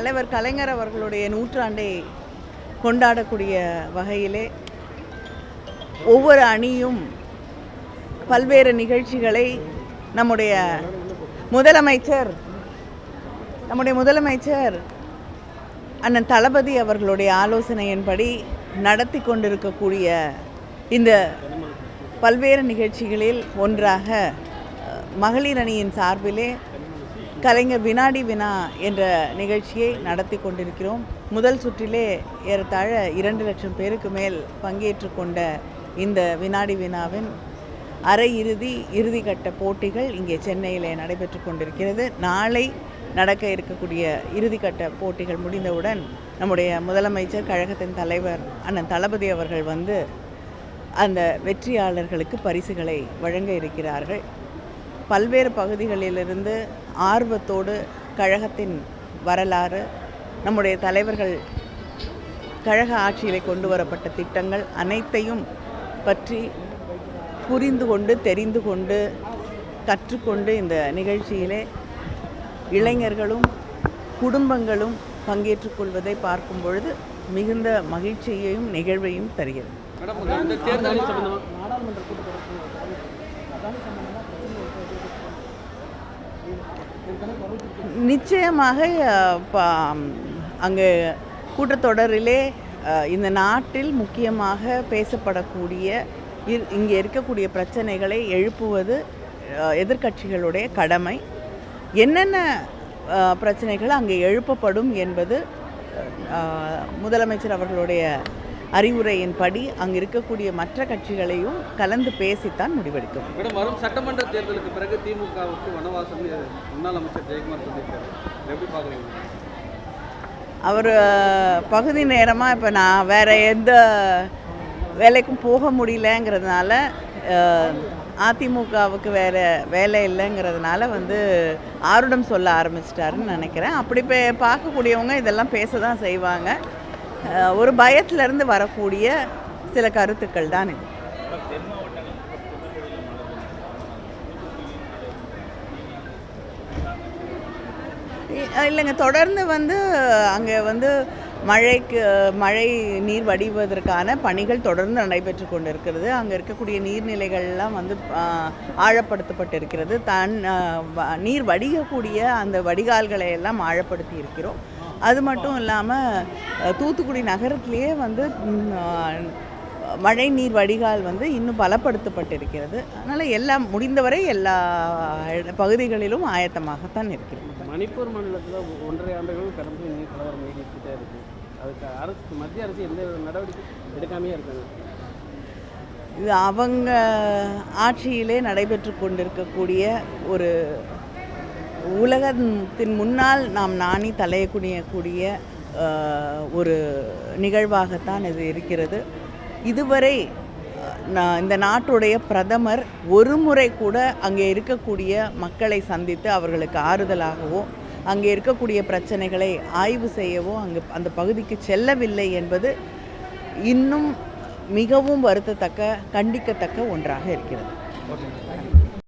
தலைவர் கலைஞர் அவர்களுடைய நூற்றாண்டை கொண்டாடக்கூடிய வகையிலே ஒவ்வொரு அணியும் பல்வேறு நிகழ்ச்சிகளை நம்முடைய முதலமைச்சர் நம்முடைய முதலமைச்சர் அண்ணன் தளபதி அவர்களுடைய ஆலோசனையின்படி நடத்தி கொண்டிருக்கக்கூடிய இந்த பல்வேறு நிகழ்ச்சிகளில் ஒன்றாக மகளிர் அணியின் சார்பிலே கலைஞர் வினாடி வினா என்ற நிகழ்ச்சியை நடத்தி கொண்டிருக்கிறோம். முதல் சுற்றிலே ஏறத்தாழ இரண்டு லட்சம் பேருக்கு மேல் பங்கேற்று கொண்ட இந்த வினாடி வினாவின் அரை இறுதி இறுதிக்கட்ட போட்டிகள் இங்கே சென்னையில் நடைபெற்று கொண்டிருக்கிறது. நாளை நடக்க இருக்கக்கூடிய இறுதிக்கட்ட போட்டிகள் முடிந்தவுடன் நம்முடைய முதலமைச்சர் கழகத்தின் தலைவர் அண்ணன் தளபதி அவர்கள் வந்து அந்த வெற்றியாளர்களுக்கு பரிசுகளை வழங்க இருக்கிறார்கள். பல்வேறு பகுதிகளிலிருந்து ஆர்வத்தோடு கழகத்தின் வரலாறு நம்முடைய தலைவர்கள் கழக ஆட்சியிலே கொண்டு வரப்பட்ட திட்டங்கள் அனைத்தையும் பற்றி புரிந்து கொண்டு தெரிந்து கொண்டு கற்றுக்கொண்டு இந்த நிகழ்ச்சியிலே இளைஞர்களும் குடும்பங்களும் பங்கேற்றுக் கொள்வதை பார்க்கும் பொழுது மிகுந்த மகிழ்ச்சியையும் நிகழ்வையும் தருகிறது மேடம் இந்த தேர்தல் சம்பந்தமா நிச்சயமாக அங்கே கூட்டத்தொடரிலே இந்த நாட்டில் முக்கியமாக பேசப்படக்கூடிய இங்கே இருக்கக்கூடிய பிரச்சனைகளை எழுப்புவது எதிர்கட்சிகளுடைய எதிர்க்கட்சிகளுடைய கடமை. என்னென்ன பிரச்சனைகள் அங்கே எழுப்பப்படும் என்பது முதலமைச்சர் அவர்களுடைய அறிவுரையின்படி அங்கே இருக்கக்கூடிய மற்ற கட்சிகளையும் கலந்து பேசித்தான் முடிவெடுக்கும் மேடம் வரும் சட்டமன்ற தேர்தலுக்கு பிறகு திமுகவுக்கு வனவாசம் முன்னாள் அமைச்சர் ஜெயக்குமார் சொல்லியிருக்காரு. எப்படி பார்க்குறீங்க? அவர் பகுதி நேரமாக இப்போ நான் வேறு எந்த வேலைக்கும் போக முடியலங்கிறதுனால அதிமுகவுக்கு வேறு வேலை இல்லைங்கிறதுனால வந்து ஆருடம் சொல்ல ஆரம்பிச்சிட்டாருன்னு நினைக்கிறேன். அப்படி பே பார்க்கக்கூடியவங்க இதெல்லாம் பேச தான் செய்வாங்க. ஒரு பயத்திலிருந்து வரக்கூடிய சில கருத்துக்கள் தான் இது. இல்லைங்க தொடர்ந்து வந்து அங்கே வந்து மழைக்கு மழை நீர் வடிவதற்கான பணிகள் தொடர்ந்து நடைபெற்று கொண்டிருக்கிறது. அங்கே இருக்கக்கூடிய நீர்நிலைகள்லாம் வந்து ஆழப்படுத்தப்பட்டிருக்கிறது. தன் நீர் வடிகக்கூடிய அந்த வடிகால்களை எல்லாம் ஆழப்படுத்தி இருக்கிறோம் அது மட்டும் இல்லாமல் தூத்துக்குடி நகரத்திலேயே வந்து ம், ஆ, மழை நீர் வடிகால் வந்து இன்னும் பலப்படுத்தப்பட்டிருக்கிறது. அதனால் எல்லாம் முடிந்தவரை எல்லா பகுதிகளிலும் ஆயத்தமாகத்தான் இருக்கிறது. மணிப்பூர் மாநிலத்தில் ஒன்றரை ஆண்டுகள் கடந்து நீர் கலவரம் நீடிச்சுட்டே இருக்கு. அதுக்கு அரசு மத்திய அரசு எந்த நடவடிக்கை எடுக்காமையே இருக்காங்க. இது அவங்க ஆட்சியிலே நடைபெற்று கொண்டிருக்கக்கூடிய ஒரு உலகத்தின் முன்னால் நாம் நாணி தலையக்குனியக்கூடிய ஒரு நிகழ்வாகத்தான் இது இருக்கிறது. இதுவரை நான் இந்த நாட்டுடைய பிரதமர் ஒரு முறை கூட அங்கே இருக்கக்கூடிய மக்களை சந்தித்து அவர்களுக்கு ஆறுதலாகவோ அங்கே இருக்கக்கூடிய பிரச்சனைகளை ஆய்வு செய்யவோ அங்கு அந்த பகுதிக்கு செல்லவில்லை என்பது இன்னும் மிகவும் வருத்தத்தக்க கண்டிக்கத்தக்க ஒன்றாக இருக்கிறது.